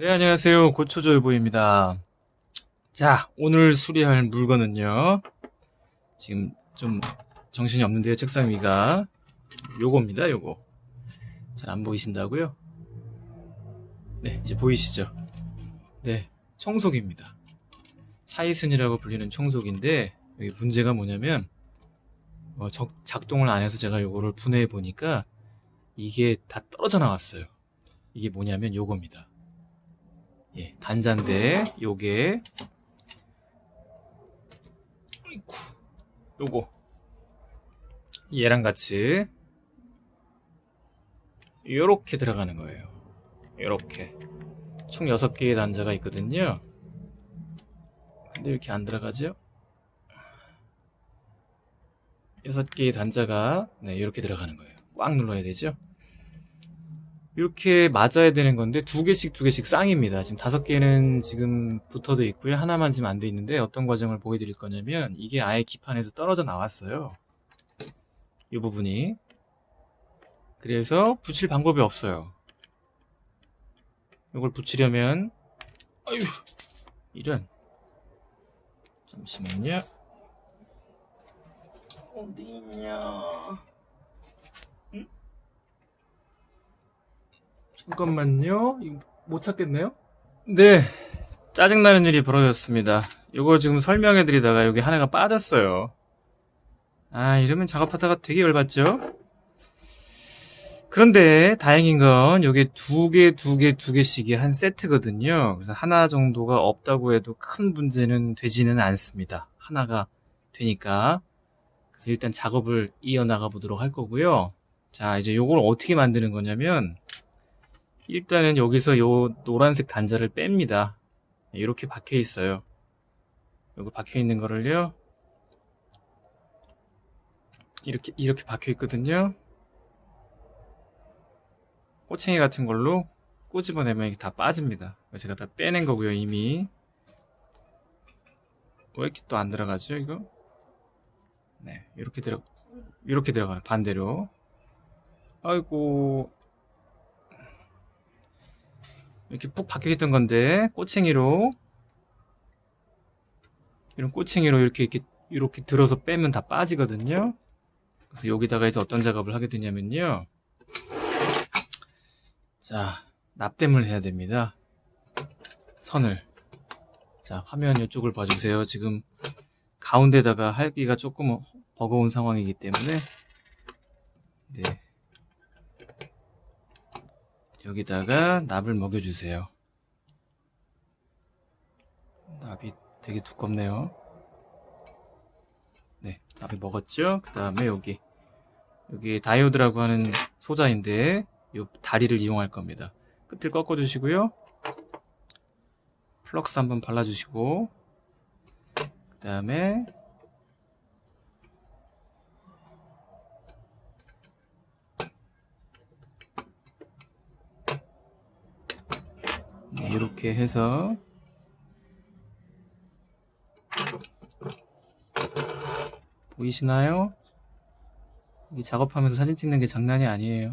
네, 안녕하세요. 고초조이보입니다. 자, 오늘 수리할 물건은요. 지금 좀 정신이 없는데요, 책상 위가. 요겁니다, 요거. 잘 안 보이신다고요? 네, 이제 보이시죠? 네, 청소기입니다. 차이슨이라고 불리는 청소기인데, 여기 문제가 뭐냐면, 어, 적- 작동을 안 해서 제가 요거를 분해해 보니까, 이게 다 떨어져 나왔어요. 이게 뭐냐면 요겁니다. 예, 단자인데 요게 어이쿠, 요거 얘랑 같이 요렇게 들어가는 거예요. 요렇게 총 6개의 단자가 있거든요. 근데 이렇게 안 들어가죠? 6개의 단자가 네, 이렇게 들어가는 거예요. 꽉 눌러야 되죠? 이렇게 맞아야 되는 건데 두 개씩 두 개씩 쌍입니다. 지금 다섯 개는 지금 붙어도 있고요. 하나만 지금 안 돼 있는데 어떤 과정을 보여드릴 거냐면 이게 아예 기판에서 떨어져 나왔어요. 이 부분이. 그래서 붙일 방법이 없어요. 이걸 붙이려면 아유 이런 잠시만요. 어디 있냐? 잠깐만요. 못 찾겠네요? 네. 짜증나는 일이 벌어졌습니다. 이거 지금 설명해 드리다가 여기 하나가 빠졌어요. 아, 이러면 작업하다가 되게 열받죠? 그런데 다행인 건 여기 두 개, 두 개, 두 개씩이 한 세트거든요. 그래서 하나 정도가 없다고 해도 큰 문제는 되지는 않습니다. 하나가 되니까. 그래서 일단 작업을 이어나가 보도록 할 거고요. 자, 이제 요걸 어떻게 만드는 거냐면, 일단은 여기서 요 노란색 단자를 뺍니다. 이렇게 박혀 있어요. 요거 박혀 있는 거를요. 이렇게 이렇게 박혀 있거든요. 꼬챙이 같은 걸로 꼬집어내면 이게 다 빠집니다. 제가 다 빼낸 거고요, 이미. 왜 이렇게 또 안 들어가죠, 이거? 네, 이렇게 들어 이렇게 들어가요. 반대로. 아이고, 이렇게 푹 박혀있던 건데 꼬챙이로 이런 꼬챙이로 이렇게 이렇게 이렇게 들어서 빼면 다 빠지거든요. 그래서 여기다가 이제 어떤 작업을 하게 되냐면요. 자, 납땜을 해야 됩니다. 선을. 자, 화면 이쪽을 봐주세요. 지금 가운데다가 할기가 조금 버거운 상황이기 때문에 네. 여기다가 납을 먹여주세요. 납이 되게 두껍네요. 네, 납이 먹었죠? 그 다음에 여기, 여기 다이오드라고 하는 소자인데, 요 다리를 이용할 겁니다. 끝을 꺾어주시고요. 플럭스 한번 발라주시고, 그 다음에, 네, 이렇게 해서 보이시나요? 이 작업하면서 사진 찍는 게 장난이 아니에요.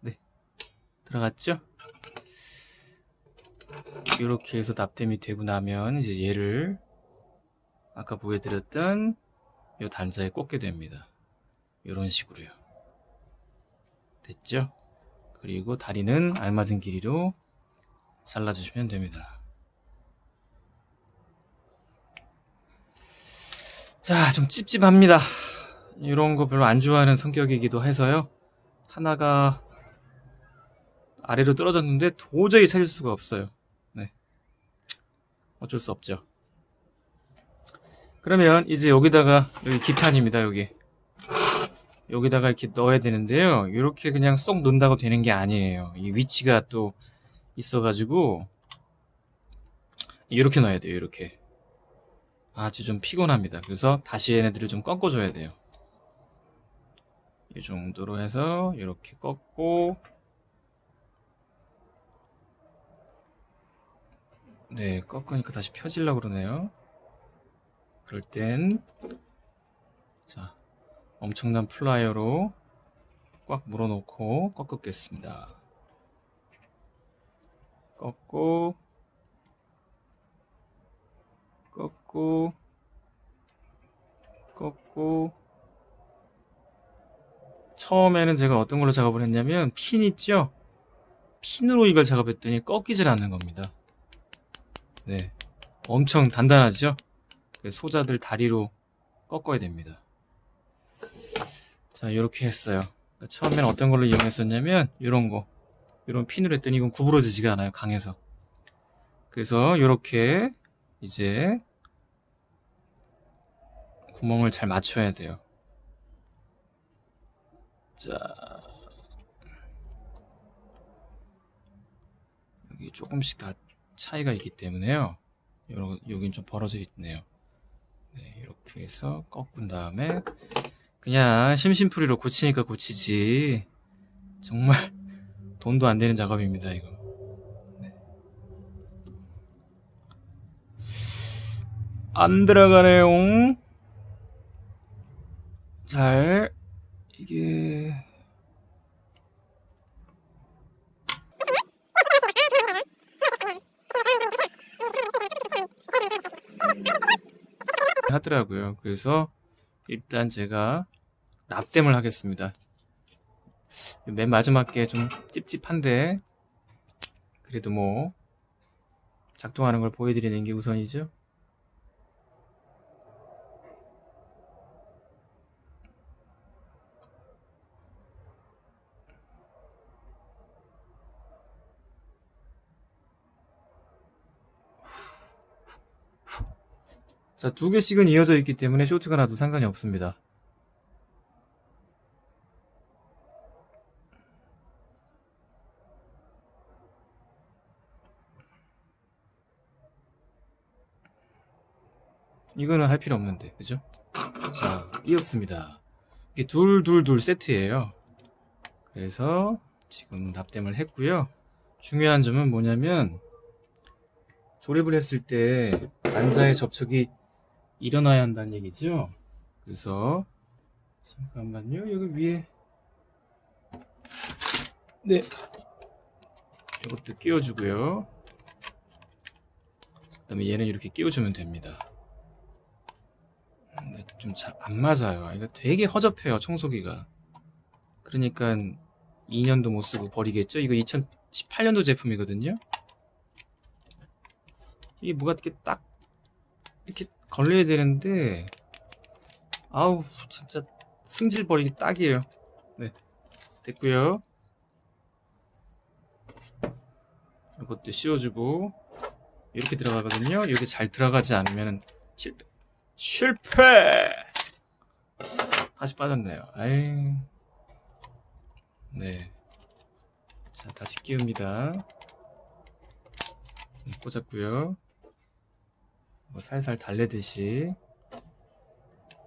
네, 들어갔죠? 이렇게 해서 납땜이 되고 나면 이제 얘를 아까 보여드렸던 이 단자에 꽂게 됩니다. 이런 식으로요. 됐죠? 그리고 다리는 알맞은 길이로 잘라주시면 됩니다. 자, 좀 찝찝합니다. 이런 거 별로 안 좋아하는 성격이기도 해서요. 하나가 아래로 떨어졌는데 도저히 찾을 수가 없어요. 네. 어쩔 수 없죠. 그러면 이제 여기다가, 여기 기판입니다, 여기. 여기다가 이렇게 넣어야 되는데요. 이렇게 그냥 쏙 넣는다고 되는 게 아니에요. 이 위치가 또 있어가지고 이렇게 넣어야 돼요. 이렇게 아주 좀 피곤합니다. 그래서 다시 얘네들을 좀 꺾어줘야 돼요. 이 정도로 해서 이렇게 꺾고 네 꺾으니까 다시 펴질라 그러네요. 그럴 땐 자. 엄청난 플라이어로 꽉 물어놓고 꺾겠습니다. 꺾고 꺾고 꺾고 처음에는 제가 어떤 걸로 작업을 했냐면 핀 있죠? 핀으로 이걸 작업했더니 꺾이질 않는 겁니다. 네, 엄청 단단하죠? 그래서 소자들 다리로 꺾어야 됩니다. 자, 이렇게 했어요. 그러니까 처음에는 어떤 걸로 이용했었냐면 이런 거, 이런 핀으로 했더니 이건 구부러지지가 않아요, 강해서. 그래서 이렇게 이제 구멍을 잘 맞춰야 돼요. 자, 여기 조금씩 다 차이가 있기 때문에요. 요, 여긴 좀 벌어져 있네요. 네, 이렇게 해서 꺾은 다음에 그냥 심심풀이로 고치니까 고치지. 정말 돈도 안 되는 작업입니다, 이거. 네. 안 들어가네요. 잘, 이게, 하더라고요. 그래서 일단 제가 납땜을 하겠습니다. 맨 마지막 게 좀 찝찝한데 그래도 뭐 작동하는 걸 보여드리는 게 우선이죠. 자, 두 개씩은 이어져 있기 때문에 쇼트가 나도 상관이 없습니다. 이거는 할 필요 없는데, 그죠? 자, 이었습니다. 이게 둘, 둘, 둘 세트예요. 그래서 지금 납땜을 했고요. 중요한 점은 뭐냐면, 조립을 했을 때 단자의 접촉이 일어나야 한다는 얘기죠. 그래서 잠깐만요. 여기 위에 네 이것도 끼워주고요. 그 다음에 얘는 이렇게 끼워주면 됩니다. 좀 잘 안 맞아요. 이거 되게 허접해요. 청소기가. 그러니까 2년도 못 쓰고 버리겠죠. 이거 2018년도 제품이거든요. 이게 뭐가 이렇게 딱 이렇게 걸려야 되는데 아우 진짜 승질 버리기 딱이에요 네 됐고요 이것도 씌워주고 이렇게 들어가거든요 이게 잘 들어가지 않으면 실패 실패 다시 빠졌네요 아이 네 자 다시 끼웁니다 네, 꽂았고요 뭐 살살 달래듯이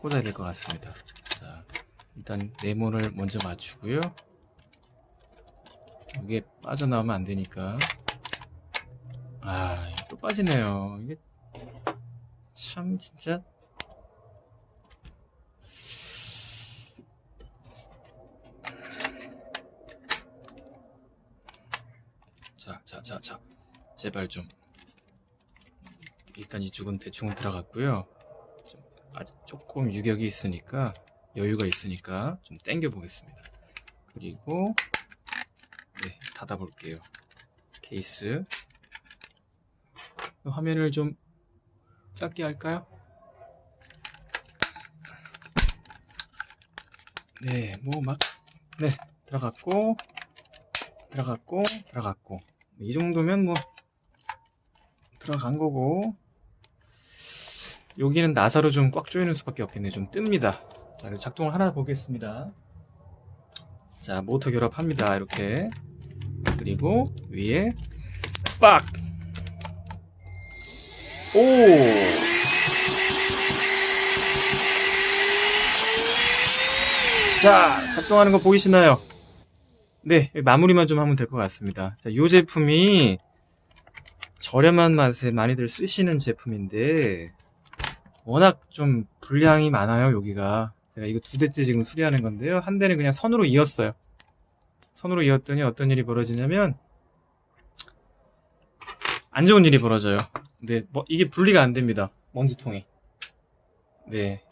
꽂아야 될 것 같습니다. 자, 일단 네모를 먼저 맞추고요. 이게 빠져나오면 안 되니까. 아, 또 빠지네요. 이게 참 진짜. 자, 자, 자, 자. 제발 좀. 일단 이쪽은 대충은 들어갔고요. 좀 아직 조금 유격이 있으니까 여유가 있으니까 좀 당겨 보겠습니다. 그리고 네, 닫아 볼게요. 케이스 화면을 좀 작게 할까요? 네, 뭐 막 네, 들어갔고 들어갔고 들어갔고 이 정도면 뭐 들어간 거고 여기는 나사로 좀 꽉 조이는 수밖에 없겠네. 좀 뜹니다. 자, 작동을 하나 보겠습니다. 자, 모터 결합합니다. 이렇게. 그리고 위에 빡! 오! 자, 작동하는 거 보이시나요? 네, 마무리만 좀 하면 될 것 같습니다. 자, 이 제품이 저렴한 맛에 많이들 쓰시는 제품인데 워낙 좀 분량이 많아요 여기가 제가 이거 두 대째 지금 수리하는 건데요 한 대는 그냥 선으로 이었어요 선으로 이었더니 어떤 일이 벌어지냐면 안 좋은 일이 벌어져요. 근데 뭐 이게 분리가 안 됩니다. 먼지통이. 네.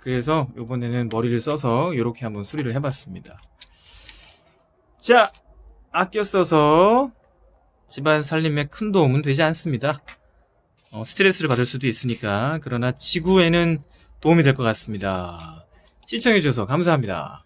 그래서 이번에는 머리를 써서 이렇게 한번 수리를 해봤습니다. 자, 아껴 써서 집안 살림에 큰 도움은 되지 않습니다. 어, 스트레스를 받을 수도 있으니까 그러나 지구에는 도움이 될 것 같습니다. 시청해주셔서 감사합니다.